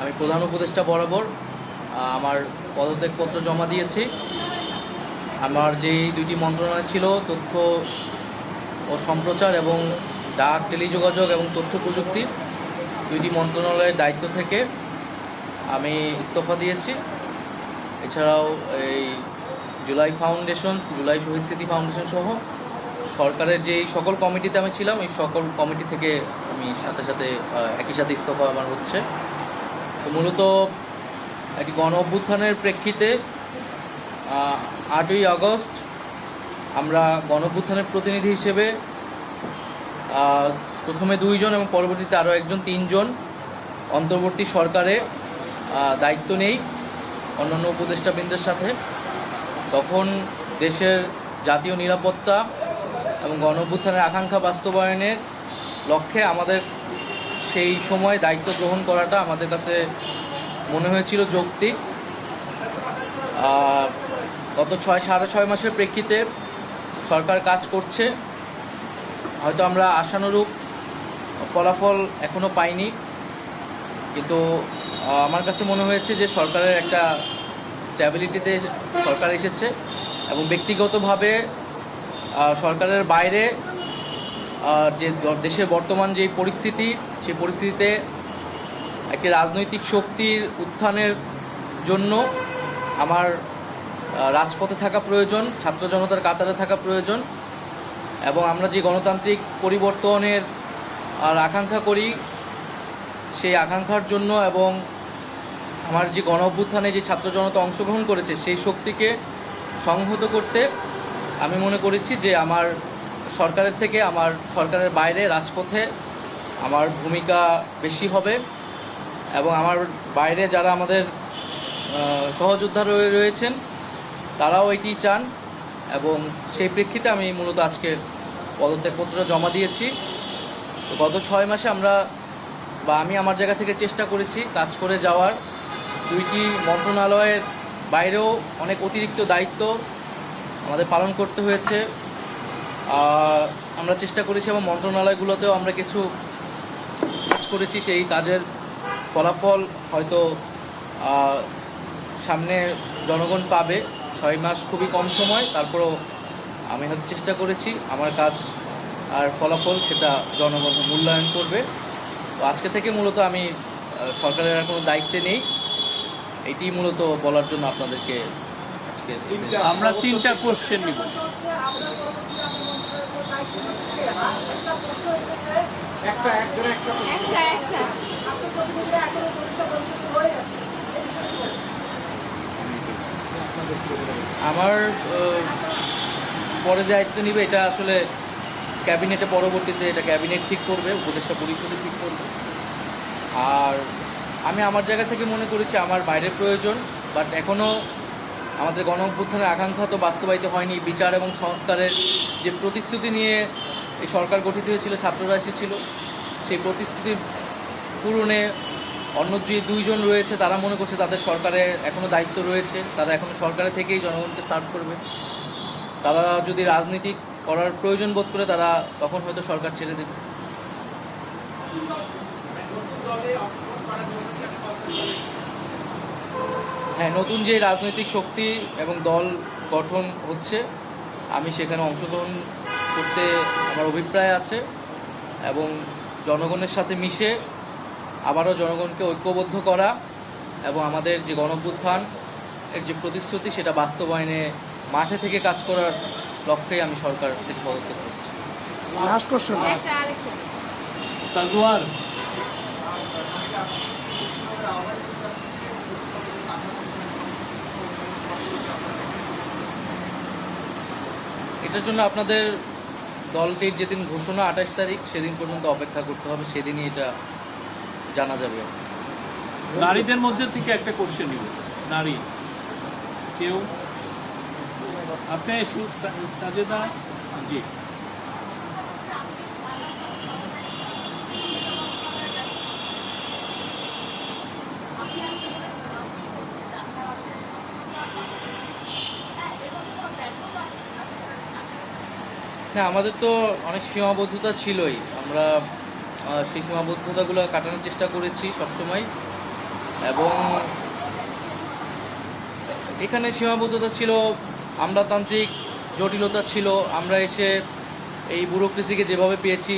আমি প্রধান উপদেষ্টা বরাবর আমার পদত্যাগপত্র জমা দিয়েছি। আমার যেই দুইটি মন্ত্রণালয় ছিল, তথ্য ও সম্প্রচার এবং ডাক, টেলিযোগাযোগ এবং তথ্য প্রযুক্তি, দুইটি মন্ত্রণালয়ের দায়িত্ব থেকে আমি ইস্তফা দিয়েছি। এছাড়াও এই জুলাই ফাউন্ডেশন, জুলাই শহীদ স্মৃতি ফাউন্ডেশন সহ সরকারের যেই সকল কমিটিতে আমি ছিলাম, এই সকল কমিটি থেকে আমি সাথে সাথে একই সাথে ইস্তফা আমার হচ্ছে। মূলত একটি গণ অভ্যুত্থানের প্রেক্ষিতে আটই আগস্ট আমরা গণ অভ্যুত্থানের প্রতিনিধি হিসেবে প্রথমে দুইজন এবং পরবর্তীতে আরও একজন, তিনজন অন্তর্বর্তী সরকারে দায়িত্ব নেই অন্যান্য উপদেষ্টাবৃন্দের সাথে। তখন দেশের জাতীয় নিরাপত্তা এবং গণ অভ্যুত্থানের আকাঙ্ক্ষা বাস্তবায়নের লক্ষ্যে আমাদের সেই সময় দায়িত্ব গ্রহণ করাটা আমাদের কাছে মনে হয়েছিল যৌক্তিক। গত ছয়, সাড়ে ছয় মাসের প্রেক্ষিতে সরকার কাজ করছে। হয়তো আমরা আশানুরূপ ফলাফল এখনও পাইনি। কিন্তু আমার কাছে মনে হয়েছে যে সরকারের একটা স্ট্যাবিলিটিতে সরকার এসেছে এবং ব্যক্তিগতভাবে সরকারের বাইরে আহ, যে দেশের বর্তমান যে পরিস্থিতি সেই পরিস্থিতিতে একটি রাজনৈতিক শক্তির উত্থানের জন্য আমার রাজপথে থাকা প্রয়োজন ছাত্র জনতার কাতারে থাকা প্রয়োজন এবং আমরা যে গণতান্ত্রিক পরিবর্তনের আর আকাঙ্ক্ষা করি সেই আকাঙ্ক্ষার জন্য এবং আমার যে গণ অভ্যুত্থানে যে ছাত্র জনতা অংশগ্রহণ করেছে সেই শক্তিকে সংহত করতে আমি মনে করেছি যে আমার সরকারের থেকে আমার সরকারের বাইরে রাজপথে আমার ভূমিকা বেশি হবে এবং আমার বাইরে যারা আমাদের সহযোদ্ধা রয়ে রয়েছেন, তারাও এটি চান এবং সেই প্রেক্ষিতে আমি মূলত আজকে পদত্যাগপত্র জমা দিয়েছি। তো গত ছয় মাসে আমরা বা আমি আমার জায়গা থেকে চেষ্টা করেছি কাজ করে যাওয়ার। দুইটি মন্ত্রণালয়ের বাইরেও অনেক অতিরিক্ত দায়িত্ব আমাদের পালন করতে হয়েছে। আমরা চেষ্টা করেছি এবং মন্ত্রণালয়গুলোতেও আমরা কিছু কাজ করেছি সেই কাজের ফলাফল হয়তো সামনে জনগণ পাবে। ছয় মাস খুবই কম সময় তারপরও আমি হয়তো চেষ্টা করেছি আমার কাজ আর ফলাফল সেটা জনগণ মূল্যায়ন করবে। তো আজকে থেকে মূলত আমি সরকারের আর কোনো দায়িত্বে নেই। এটি মূলত বলার জন্য আপনাদেরকে আজকে আমরা তিনটা কোশ্চেন নিব। আমার পরে দায়িত্ব নিবে এটা আসলে ক্যাবিনেটে পরবর্তীতে এটা ক্যাবিনেট ঠিক করবে উপদেষ্টা পরিষদে ঠিক করবে। আর আমি আমার জায়গা থেকে মনে করেছি আমার বাইরের প্রয়োজন বাট এখনও আমাদের গণ অভ্যুত্থানের আকাঙ্ক্ষা তো বাস্তবায়িত হয়নি। বিচার এবং সংস্কারের যে প্রতিশ্রুতি নিয়ে এই সরকার গঠিত হয়েছিল, ছাত্ররা এসেছিল, সেই প্রতিশ্রুতি পূরণে অন্য যে দুইজন রয়েছে, তারা মনে করছে তাদের সরকারে এখনও দায়িত্ব রয়েছে। তারা এখনও সরকারে থেকেই জনগণকে সার্ভ করবে। তারা যদি রাজনীতি করার প্রয়োজন বোধ করে, তারা তখন হয়তো সরকার ছেড়ে দেবে। হ্যাঁ নতুন যে রাজনৈতিক শক্তি এবং দল গঠন হচ্ছে আমি সেখানে অংশগ্রহণ করতে আমার অভিপ্রায় আছে এবং জনগণের সাথে মিশে আবারও জনগণকে ঐক্যবদ্ধ করা এবং আমাদের যে গণভ্যুত্থান এর যে প্রতিশ্রুতি সেটা বাস্তবায়নে মাঠে থেকে কাজ করার লক্ষ্যেই আমি সরকার থেকে পদত্যাগ করছি লাস্ট কোশ্চেন এটার জন্য আপনাদের দলটির যেদিন ঘোষণা আঠাশ তারিখ, সেদিন পর্যন্ত অপেক্ষা করতে হবে, সেদিনই এটা জানা যাবে। নারীদের মধ্যে থেকে একটা কোশ্চেন নিব। নারী। কেউ? আপনি সাজেদা? জি। না, আমাদের তো অনেক সীমাবদ্ধতা ছিলই। আমরা সেই সীমাবদ্ধতাগুলো কাটানোর চেষ্টা করেছি সবসময়। এবং এখানে সীমাবদ্ধতা ছিল, আমলাতান্ত্রিক জটিলতা ছিল। আমরা এসে এই ব্যুরোক্রেসিকে যেভাবে পেয়েছি,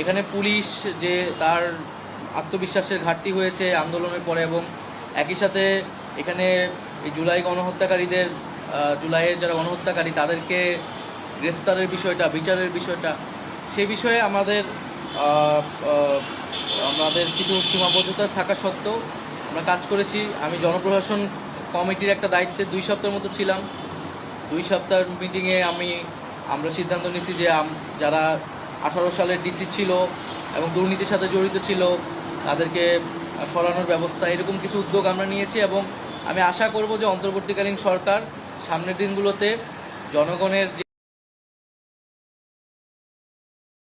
এখানে পুলিশ যে তার আত্মবিশ্বাসের ঘাটতি হয়েছে আন্দোলনের পরে এবং একই সাথে এখানে এই জুলাই গণহত্যাকারীদের জুলাইয়ের যারা গণহত্যাকারী তাদেরকে গ্রেফতারের বিষয়টা, বিচারের বিষয়টা, সে বিষয়ে আমাদের আমাদের কিছু সীমাবদ্ধতা থাকা সত্ত্বেও আমরা কাজ করেছি। আমি জনপ্রশাসন কমিটির একটা দায়িত্বে দুই সপ্তাহের মতো ছিলাম। দুই সপ্তাহের মিটিংয়ে আমি, আমরা সিদ্ধান্ত নিয়েছি যে যারা আঠারো সালের ডিসি ছিল এবং দুর্নীতির সাথে জড়িত ছিল, তাদেরকে সরানোর ব্যবস্থা, এরকম কিছু উদ্যোগ আমরা নিয়েছি এবং আমি আশা করব যে অন্তর্বর্তীকালীন সরকার সামনের দিনগুলোতে জনগণের